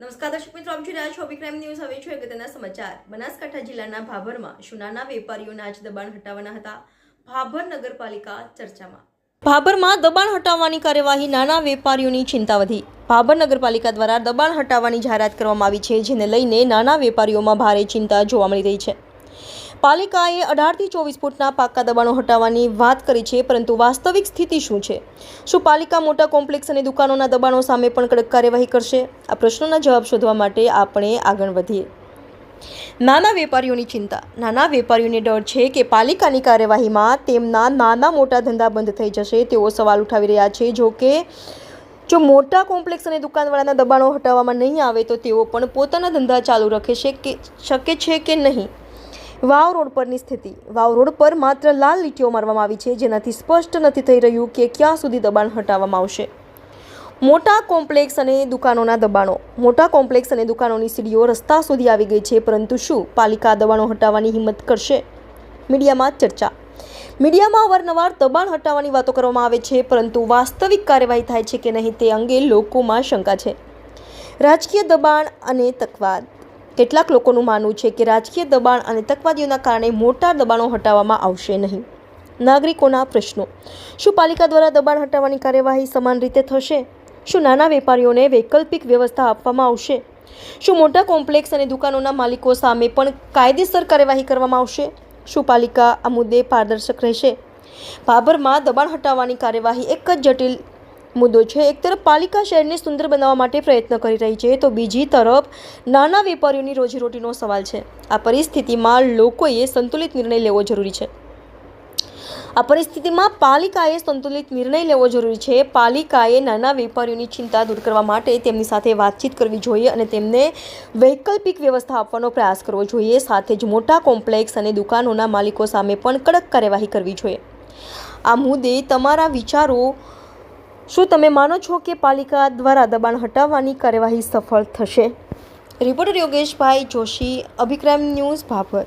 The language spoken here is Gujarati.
નમસ્કાર દર્શક મિત્રો, આપ જોઈ રહ્યા છો વિક્રમ ન્યૂઝ. હવે છે અગત્યના સમાચાર. બનાસકાંઠા જિલ્લાના ભાભરમાં શું નાના વેપારીઓના આજ દબાણ હટાવવાના હતા. ભાભર નગરપાલિકા ચર્ચામાં. ભાભરમાં દબાણ હટાવવાની કાર્યવાહી નાના વેપારીઓની ચિંતા વધી ભાભર નગરપાલિકા દ્વારા દબાણ હટાવવાની જાહેરાત કરવામાં આવી છે, જેને લઈને નાના વેપારીઓમાં ભારે ચિંતા જોવા મળી રહી છે. પાલિકાએ અઢારથી ચોવીસ ફૂટના પાકા દબાણો હટાવવાની વાત કરી છે, પરંતુ વાસ્તવિક સ્થિતિ શું છે? શું પાલિકા મોટા કોમ્પ્લેક્સ અને દુકાનોના દબાણો સામે પણ કડક કાર્યવાહી કરશે? આ પ્રશ્નોના જવાબ શોધવા માટે આપણે આગળ વધીએ. નાના વેપારીઓની ચિંતા. નાના વેપારીઓને ડર છે કે પાલિકાની કાર્યવાહીમાં તેમના નાના મોટા ધંધા બંધ થઈ જશે તેવો સવાલ ઉઠાવી રહ્યા છે. જો કે, જો મોટા કોમ્પ્લેક્સ અને દુકાનવાળાના દબાણો હટાવવામાં નહીં આવે તો તેઓ પણ પોતાના ધંધા ચાલુ રાખે છે કે, શકે છે કે નહીં? વાવ રોડ પરની સ્થિતિ. વાવ રોડ પર માત્ર લાલ લીટીઓ મારવામાં આવી છે, જેનાથી સ્પષ્ટ નથી થઈ રહ્યું કે ક્યાં સુધી દબાણ હટાવવામાં આવશે. મોટા કોમ્પ્લેક્સ અને દુકાનોના દબાણો. મોટા કોમ્પ્લેક્સ અને દુકાનોની સીડીઓ રસ્તા સુધી આવી ગઈ છે, પરંતુ શું પાલિકા દબાણો હટાવવાની હિંમત કરશે? મીડિયામાં ચર્ચા. મીડિયામાં અવારનવાર દબાણ હટાવવાની વાતો કરવામાં આવે છે, પરંતુ વાસ્તવિક કાર્યવાહી થાય છે કે નહીં તે અંગે લોકોમાં શંકા છે. રાજકીય દબાણ અને તકવાદ. કેટલાક લોકોનું માનવું છે કે રાજકીય દબાણ અને તકવાદીઓના કારણે મોટા દબાણો હટાવવામાં આવશે નહીં. નાગરિકોના પ્રશ્નો. શું પાલિકા દ્વારા દબાણ હટાવવાની કાર્યવાહી સમાન રીતે થશે? શું નાના વેપારીઓને વૈકલ્પિક વ્યવસ્થા આપવામાં આવશે? શું મોટા કોમ્પ્લેક્સ અને દુકાનોના માલિકો સામે પણ કાયદેસર કાર્યવાહી કરવામાં આવશે? શું પાલિકા આ મુદ્દે પારદર્શક રહેશે? ભાભરમાં દબાણ હટાવવાની કાર્યવાહી એક જ જટિલ મુદ્દો છે. એક તરફ પાલિકા શહેરને સુંદર બનાવવા માટે પ્રયત્ન કરી રહી છે, તો બીજી તરફ નાના વેપારીઓની રોજીરોટીનો સવાલ છે. આ પરિસ્થિતિમાં લોકોએ સંતુલિત નિર્ણય લેવો જરૂરી છે. આ પરિસ્થિતિમાં પાલિકાએ સંતુલિત નિર્ણય લેવો જરૂરી છે. પાલિકાએ નાના વેપારીઓની ચિંતા દૂર કરવા માટે તેમની સાથે વાતચીત કરવી જોઈએ અને તેમને વૈકલ્પિક વ્યવસ્થા આપવાનો પ્રયાસ કરવો જોઈએ. સાથે જ મોટા કોમ્પ્લેક્સ અને દુકાનોના માલિકો સામે પણ કડક કાર્યવાહી કરવી જોઈએ. આ મુદ્દે તમારા વિચારો શું તમે માનો છો કે પાલિકા દ્વારા દબાણ હટાવવાની કાર્યવાહી સફળ થશે? Reporter Yogeshbhai Joshi, Abhikram news Bhabhar.